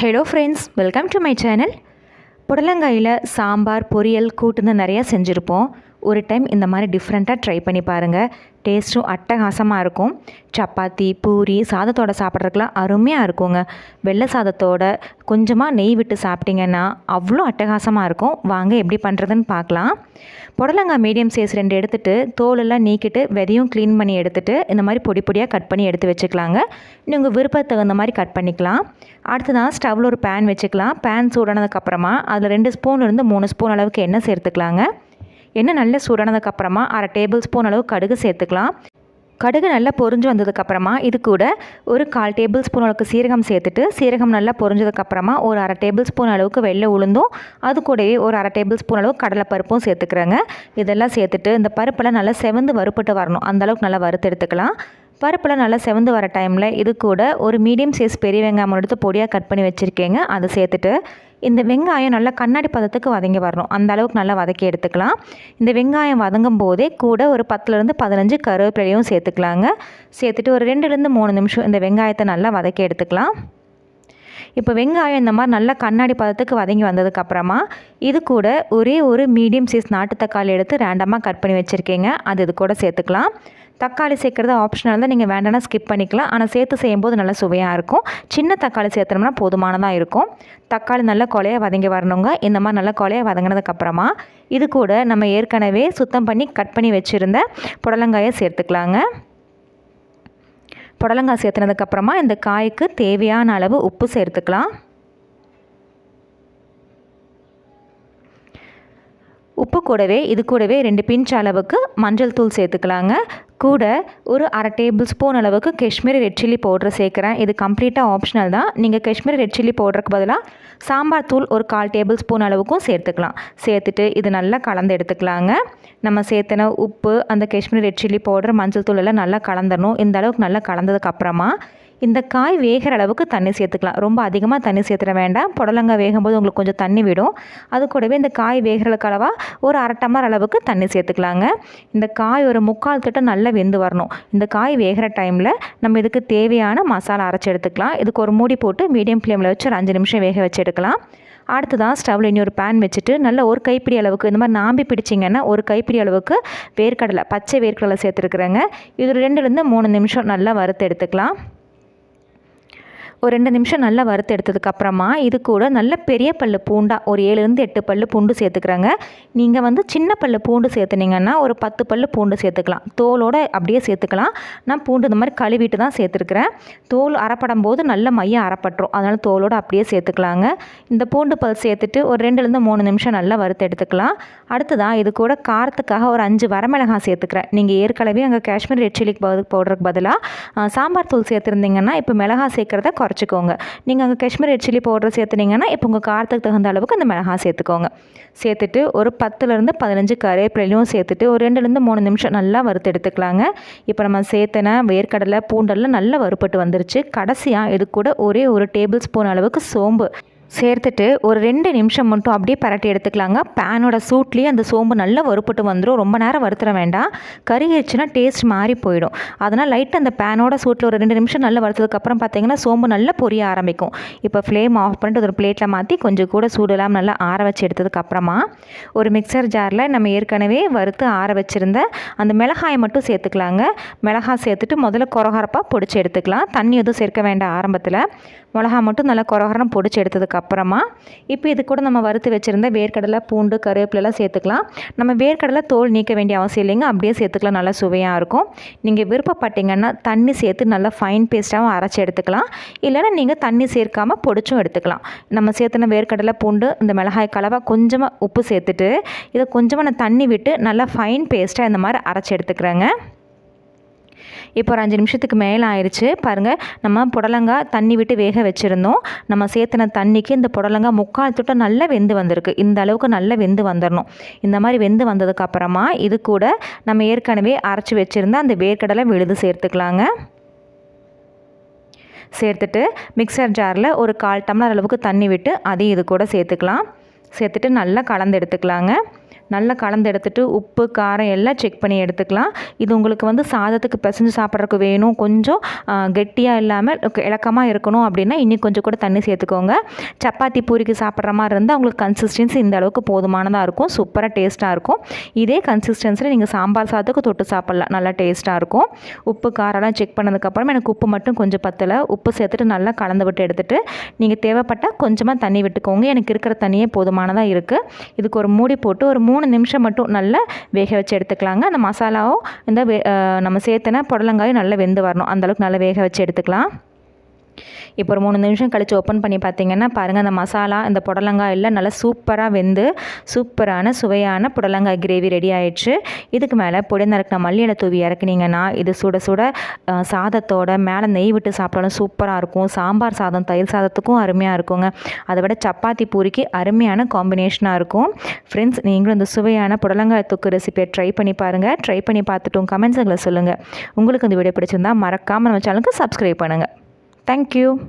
Hello friends welcome to my channel புடலங்காயில் sambar பொரியல் கூட்டுன்னு நிறையா செஞ்சுருப்போம். ஒரு டைம் இந்த மாதிரி டிஃப்ரெண்ட்டாக ட்ரை பண்ணி பாருங்கள் டேஸ்ட்டும் அட்டகாசமாக இருக்கும். சப்பாத்தி பூரி சாதத்தோட சாப்பிட்றதுக்குலாம் அருமையாக இருக்குங்க. வெள்ளை சாதத்தோட கொஞ்சமாக நெய் விட்டு சாப்பிட்டிங்கன்னா அவ்வளோ அட்டகாசமாக இருக்கும். வாங்க எப்படி பண்ணுறதுன்னு பார்க்கலாம். புடலங்காய் மீடியம் சைஸ் ரெண்டு எடுத்துகிட்டு தோலெல்லாம் நீக்கிட்டு விதையும் க்ளீன் பண்ணி எடுத்துகிட்டு இந்த மாதிரி பொடி பொடியாக கட் பண்ணி எடுத்து வச்சுக்கலாங்க. நீங்கள் விருப்பத்துக்கு தகுந்த மாதிரி கட் பண்ணிக்கலாம். அடுத்ததான் ஸ்டவ்வில் ஒரு பேன் வச்சுக்கலாம். பேன் சூடானதுக்கப்புறமா அதில் ரெண்டு ஸ்பூன்லேருந்து மூணு ஸ்பூன் அளவுக்கு எண்ணெய் சேர்த்துக்கலாங்க. எண்ணெய் நல்லா சூடானதுக்கப்புறமா அரை டேபிள் ஸ்பூன் அளவு கடுகு சேர்த்துக்கலாம். கடுகு நல்லா பொரிஞ்சு வந்ததுக்கப்புறமா இது கூட ஒரு கால் டேபிள் ஸ்பூன் அளவுக்கு சீரகம் சேர்த்துட்டு சீரகம் நல்லா பொரிஞ்சதுக்கப்புறமா ஒரு அரை டேபிள் ஸ்பூன் அளவுக்கு வெள்ளை உளுந்தும் அது கூடவே ஒரு அரை டேபிள் ஸ்பூன் அளவுக்கு கடலைப்பருப்பும் சேர்த்துக்கிறேங்க. இதெல்லாம் சேர்த்துட்டு இந்த பருப்பெல்லாம் நல்லா செவந்து வறுப்பட்டு வரணும். அந்தளவுக்கு நல்லா வறுத்து எடுத்துக்கலாம். பருப்பெல்லாம் நல்லா செவந்து வர டைமில் இது கூட ஒரு மீடியம் சைஸ் பெரிய வெங்காயம் எடுத்து பொடியாக கட் பண்ணி வச்சுருக்கேங்க. அதை சேர்த்துட்டு இந்த வெங்காயம் நல்லா கண்ணாடி பதத்துக்கு வதங்கி வரணும். அந்த அளவுக்கு நல்லா வதக்கி எடுத்துக்கலாம். இந்த வெங்காயம் வதங்கும் போதே கூட ஒரு பத்துலேருந்து பதினஞ்சு கருவேப்பிலையும் சேர்த்துக்கலாங்க. சேர்த்துட்டு ஒரு ரெண்டுலேருந்து மூணு நிமிஷம் இந்த வெங்காயத்தை நல்லா வதக்கி எடுத்துக்கலாம். இப்போ வெங்காயம் இந்த மாதிரி நல்லா கண்ணாடி பதத்துக்கு வதங்கி வந்ததுக்கப்புறமா இது கூட ஒரே ஒரு மீடியம் சைஸ் நாட்டு தக்காளி எடுத்து ரேண்டமாக கட் பண்ணி வச்சுருக்கீங்க. அது இது கூட சேர்த்துக்கலாம். தக்காளி சேர்க்குறது ஆப்ஷனாக இருந்தால் நீங்கள் வேண்டாம்னா ஸ்கிப் பண்ணிக்கலாம். ஆனால் சேர்த்து செய்யும்போது நல்லா சுவையாக இருக்கும். சின்ன தக்காளி சேர்த்தோம்னா போதுமானதாக இருக்கும். தக்காளி நல்லா கொலையாக வதங்கி வரணுங்க. இந்த மாதிரி நல்லா கொலையாக வதங்கினதுக்கப்புறமா இது கூட நம்ம ஏற்கனவே சுத்தம் பண்ணி கட் பண்ணி வச்சுருந்த புடலங்காயை சேர்த்துக்கலாங்க. புடலங்காய் சேர்த்துனதுக்கப்புறமா இந்த காய்க்கு தேவையான அளவு உப்பு சேர்த்துக்கலாம். உப்பு கூடவே இது கூடவே ரெண்டு பிஞ்ச் அளவுக்கு மஞ்சள் தூள் சேர்த்துக்கலாங்க. கூட ஒரு அரை டேபிள் ஸ்பூன் அளவுக்கு காஷ்மீரி ரெட் சில்லி பவுட்ரு சேர்க்குறேன். இது கம்ப்ளீட்டாக ஆப்ஷனல் தான். நீங்கள் காஷ்மீரி ரெட் சில்லி பவுடருக்கு பதிலாக சாம்பார் தூள் ஒரு கால் டேபிள் ஸ்பூன் அளவுக்கும் சேர்த்துக்கலாம். சேர்த்துட்டு இது நல்லா கலந்து எடுத்துக்கலாங்க. நம்ம சேர்த்தன உப்பு அந்த காஷ்மீரி ரெட் சில்லி பவுடர் மஞ்சள் தூள் எல்லாம் நல்லா கலந்துடணும். இந்த அளவுக்கு நல்லா கலந்ததுக்கப்புறமா இந்த காய் வேகிற அளவுக்கு தண்ணி சேர்த்துக்கலாம். ரொம்ப அதிகமாக தண்ணி சேர்த்துட வேண்டாம். புடலங்காய் வேகும்போது உங்களுக்கு கொஞ்சம் தண்ணி விடும். அது கூடவே இந்த காய் வேகிறதுக்கு அளவாக ஒரு அரை டம்ளர் அளவுக்கு தண்ணி சேர்த்துக்கலாங்க. இந்த காய் ஒரு முக்கால் திட்டம் நல்லா வெந்து வரணும். இந்த காய் வேகிற டைமில் நம்ம இதுக்கு தேவையான மசாலா அரைச்சி எடுத்துக்கலாம். இதுக்கு ஒரு மூடி போட்டு மீடியம் ஃப்ளேமில் வச்சு ஒரு அஞ்சு நிமிஷம் வேக வச்சு எடுக்கலாம். அடுத்ததான் ஸ்டவ்வில் இன்னொரு பேன் வச்சுட்டு நல்ல ஒரு கைப்பிடி அளவுக்கு இந்த மாதிரி நாம்பி பிடிச்சிங்கன்னா ஒரு கைப்பிடி அளவுக்கு வேர்க்கடலை பச்சை வேர்க்கடலை சேர்த்துருக்குறேங்க. இது ரெண்டுலேருந்து மூணு நிமிஷம் நல்லா வறுத்து எடுத்துக்கலாம். ஒரு ரெண்டு நிமிஷம் நல்லா வறுத்து எடுத்ததுக்கப்புறமா இது கூட நல்ல பெரிய பல் பூண்டா ஒரு ஏழுலேருந்து எட்டு பல் பூண்டு சேர்த்துக்கிறாங்க. நீங்கள் வந்து சின்ன பல் பூண்டு சேர்த்துனீங்கன்னா ஒரு பத்து பல் பூண்டு சேர்த்துக்கலாம். தோலோடு அப்படியே சேர்த்துக்கலாம். நான் பூண்டு இந்த மாதிரி கழுவிட்டு தான் சேர்த்துருக்குறேன். தோல் அறப்படும் போது நல்ல மையம் அறப்பட்டுரும். அதனால் தோலோடு அப்படியே சேர்த்துக்கலாங்க. இந்த பூண்டு பல் சேர்த்துட்டு ஒரு ரெண்டுலேருந்து மூணு நிமிஷம் நல்லா வறுத்து எடுத்துக்கலாம். அடுத்ததான் இது கூட காரத்துக்காக ஒரு அஞ்சு வரமிளகாய் சேர்த்துக்கிறேன். நீங்கள் ஏற்கனவே அங்கே காஷ்மீர் ரெட் சில்லி பவுடருக்கு பதிலாக சாம்பார் தூள் சேர்த்துருந்தீங்கன்னா இப்போ மிளகாய் சேர்க்குறத குறைச்சிக்கோங்க. நீங்கள் அங்கே காஷ்மீர் ரெட் சில்லி பவுடர் சேர்த்துனீங்கன்னா இப்போ உங்கள் காரத்துக்கு தகுந்த அளவுக்கு அந்த மிளகாய் சேர்த்துக்கோங்க. சேர்த்துட்டு ஒரு பத்துலேருந்து பதினஞ்சு கருவேப்பிலையும் சேர்த்துட்டு ஒரு ரெண்டுலேருந்து மூணு நிமிஷம் நல்லா வறுத்து எடுத்துக்கலாங்க. இப்போ நம்ம சேர்த்தன வேர்க்கடலை பூண்டெல்லாம் நல்லா வறுப்பட்டு வந்துருச்சு. கடைசியாக இது கூட ஒரே ஒரு டேபிள் ஸ்பூன் அளவுக்கு சோம்பு. சேர்த்துட்டு ஒரு ரெண்டு நிமிஷம் மட்டும் அப்படியே பரட்டி எடுத்துக்கலாங்க. பேனோட சூட்லேயே அந்த சோம்பு நல்லா வறுப்பட்டு வந்துடும் ரொம்ப நேரம் வறுத்துற வேண்டாம். கருகிருச்சுன்னா டேஸ்ட் மாறி போயிடும். அதனால் லைட்டாக அந்த பேனோட சூட்டில் ஒரு ரெண்டு நிமிஷம் நல்லா வறுத்ததுக்கப்புறம் பார்த்தீங்கன்னா சோம்பு நல்லா பொரிய ஆரம்பிக்கும். இப்போ ஃப்ளேம் ஆஃப் பண்ணிட்டு ஒரு பிளேட்டில் மாற்றி கொஞ்சம் கூட சூடெல்லாம் நல்லா ஆற வச்சு எடுத்ததுக்கப்புறமா ஒரு மிக்சர் ஜாரில் நம்ம ஏற்கனவே வறுத்து ஆற வச்சுருந்த அந்த மிளகாயை மட்டும் சேர்த்துக்கலாங்க. மிளகாய் சேர்த்துட்டு முதல்ல கொரகரப்பாக பொடிச்சு எடுத்துக்கலாம். தண்ணி எதுவும் சேர்க்க வேண்டாம் ஆரம்பத்தில். மிளகா மட்டும் நல்லா கொரகரம் பொடிச்சு அப்புறமா இப்போ இது கூட நம்ம வறுத்து வச்சுருந்த வேர்க்கடலை பூண்டு கருவேப்பிலெலாம் சேர்த்துக்கலாம். நம்ம வேர்க்கடலை தோல் நீக்க வேண்டிய அவசியம் இல்லைங்க. அப்படியே சேர்த்துக்கலாம். நல்லா சுவையாக இருக்கும். நீங்கள் விருப்பப்பட்டீங்கன்னா தண்ணி சேர்த்து நல்லா ஃபைன் பேஸ்ட்டாகவும் அரைச்சி எடுத்துக்கலாம். இல்லைன்னா நீங்கள் தண்ணி சேர்க்காமல் பொடிச்சும் எடுத்துக்கலாம். நம்ம சேர்த்துன வேர்க்கடலை பூண்டு இந்த மிளகாய் கலவை கொஞ்சமாக உப்பு சேர்த்துட்டு இதை கொஞ்சமாக நான் தண்ணி விட்டு நல்லா ஃபைன் பேஸ்ட்டாக இந்த மாதிரி அரைச்சி எடுத்துக்கிறேங்க. இப்போ ஒரு அஞ்சு நிமிஷத்துக்கு மேலே ஆயிடுச்சு பாருங்கள் நம்ம புடலங்காய் தண்ணி விட்டு வேக வச்சுருந்தோம். நம்ம சேர்த்துன தண்ணிக்கு இந்த புடலங்காய் முக்கால் தொட்டம் நல்லா வெந்து வந்திருக்கு. இந்த அளவுக்கு நல்லா வெந்து வந்துடணும் இந்த மாதிரி வெந்து வந்ததுக்கப்புறமா இது கூட நம்ம ஏற்கனவே அரைச்சி வச்சுருந்த அந்த வேர்க்கடலை விழுது சேர்த்துக்கலாங்க. சேர்த்துட்டு மிக்சர் ஜாரில் ஒரு கால் டம்ளர் அளவுக்கு தண்ணி விட்டு அதையும் இது கூட சேர்த்துக்கலாம். சேர்த்துட்டு நல்லா கலந்து எடுத்துக்கலாங்க. நல்லா கலந்து எடுத்துட்டு உப்பு காரம் எல்லாம் செக் பண்ணி எடுத்துக்கலாம். இது உங்களுக்கு வந்து சாதத்துக்கு பிசைஞ்சு சாப்பிட்றதுக்கு வேணும். கொஞ்சம் கெட்டியாக இல்லாமல் இலக்கமாக இருக்கணும் அப்படின்னா இன்னும் கொஞ்சம் கூட தண்ணி சேர்த்துக்கோங்க. சப்பாத்தி பூரிக்கு சாப்பிட்ற மாதிரி இருந்தால் உங்களுக்கு கன்சிஸ்டன்சி இந்த அளவுக்கு போதுமானதாக இருக்கும். சூப்பராக டேஸ்ட்டாக இருக்கும். இதே கன்சிஸ்டன்சியில் நீங்கள் சாம்பார் சாதத்துக்கு தொட்டு சாப்பிட்லாம். நல்லா டேஸ்ட்டாக இருக்கும். உப்பு காரம்லாம் செக் பண்ணதுக்கப்புறம் எனக்கு உப்பு மட்டும் கொஞ்சம் பத்தலை. உப்பு சேர்த்துட்டு நல்லா கலந்து விட்டு எடுத்துகிட்டு நீங்கள் தேவைப்பட்டால் கொஞ்சமாக தண்ணி விட்டுக்கோங்க. எனக்கு இருக்கிற தண்ணியே போதுமானதாக இருக்குது இதுக்கு ஒரு மூடி போட்டு ஒரு மூணு மூணு நிமிஷம் மட்டும் நல்லா வேக வச்சு எடுத்துக்கலாங்க. அந்த மசாலாவும் இந்த வே- நம்ம சேர்த்துன புடலங்காயும் நல்லா வெந்து வரணும். அந்தளவுக்கு நல்லா வேக வச்சு எடுத்துக்கலாம். இப்போ ஒரு மூணு நிமிஷம் கழித்து ஓப்பன் பண்ணி பார்த்தீங்கன்னா பாருங்கள் அந்த மசாலா இந்த புடலங்காய் எல்லாம் நல்லா சூப்பராக வெந்து சூப்பரான சுவையான புடலங்காய் கிரேவி ரெடி ஆயிடுச்சு. இதுக்கு மேலே பொடி நறுக்கின மல்லி தூவி இறக்குனீங்கன்னா இது சுட சுட சாதத்தோட மேலே நெய் விட்டு சாப்பிட்டாலும் சூப்பராக இருக்கும். சாம்பார் சாதம் தயிர் சாதத்துக்கும் அருமையாக இருக்குங்க. அதை விட சப்பாத்தி பூரிக்கு அருமையான காம்பினேஷனாக இருக்கும். ஃப்ரெண்ட்ஸ் நீங்களும் இந்த சுவையான புடலங்காய் தொக்கு ரெசிபியை ட்ரை பண்ணி பாருங்கள் ட்ரை பண்ணி பார்த்துட்டும் கமெண்ட்ஸுங்களை சொல்லுங்கள் உங்களுக்கு இந்த வீடியோ பிடிச்சிருந்தா மறக்காமல் நம்ம சேனலுக்கு சப்ஸ்கிரைப் பண்ணுங்கள் தேங்க்யூ